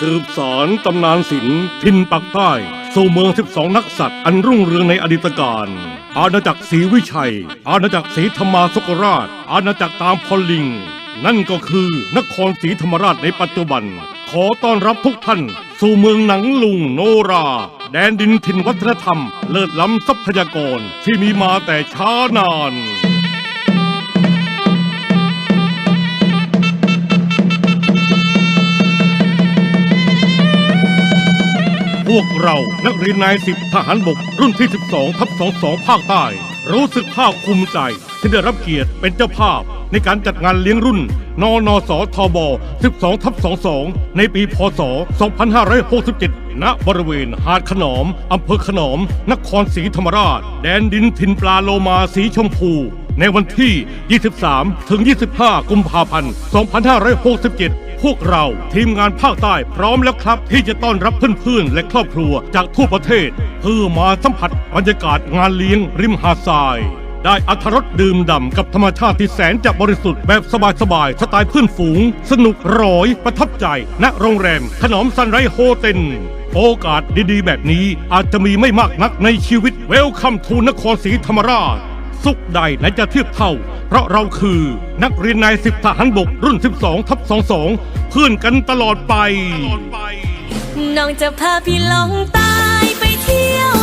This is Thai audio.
สืบสารตำนานศิลป์ทินปักใต้ สู่เมือง 12 นักสัตว์อันรุ่งเรืองในอดีตการ อาณาจักรศรีวิชัย อาณาจักรศรีธรรมาสกราช อาณาจักรตามพลลิง นั่นก็คือนครศรีธรรมราชในปัจจุบัน ขอต้อนรับทุกท่าน สู่เมืองหนังลุงโนรา แดนดินถิ่นวัฒนธรรม เลิศล้ำทรัพยากรที่มีมาแต่ช้านาน พวกเรานักเรียนนายสิบทหารบกรุ่นที่ 12ทับ22 ภาคใต้ รู้สึกภาคภูมิใจ ที่ได้รับเกียรติเป็นเจ้าภาพ ในการจัดงานเลี้ยงรุ่น นนสทบ 12ทับ22 ในปีพศ 2567 ณ บริเวณหาดขนอม อำเภอขนอม นครศรีธรรมราช แดนดินถิ่นปลาโลมาสีชมพู ในวันที่ 23 ถึง 25 กุมภาพันธ์ 2567 พวกเราทีมงานภาคใต้พร้อมแล้วครับ ที่จะต้อนรับเพื่อนๆและครอบครัวจากทั่วประเทศ เพื่อมาสัมผัสบรรยากาศงานเลี้ยงริมหาดทราย ได้อัธรสดื่มด่ำกับธรรมชาติที่แสนจะบริสุทธิ์แบบสบายๆสไตล์เพื่อนฝูง สนุกร้อยประทับใจณโรงแรม ขนอมซันไรโฮเทลโอกาสดีๆ แบบนี้อาจจะมีไม่มากนักในชีวิตเวลคัมทูนครศรีธรรมราช สุขใดและจะเทียบเท่า เพราะเราคือนักเรียนนายสิบทหารบกรุ่น 12ทับ22 เพื่อนกันตลอดไป น้องจะพาพี่ลองตาไปเที่ยว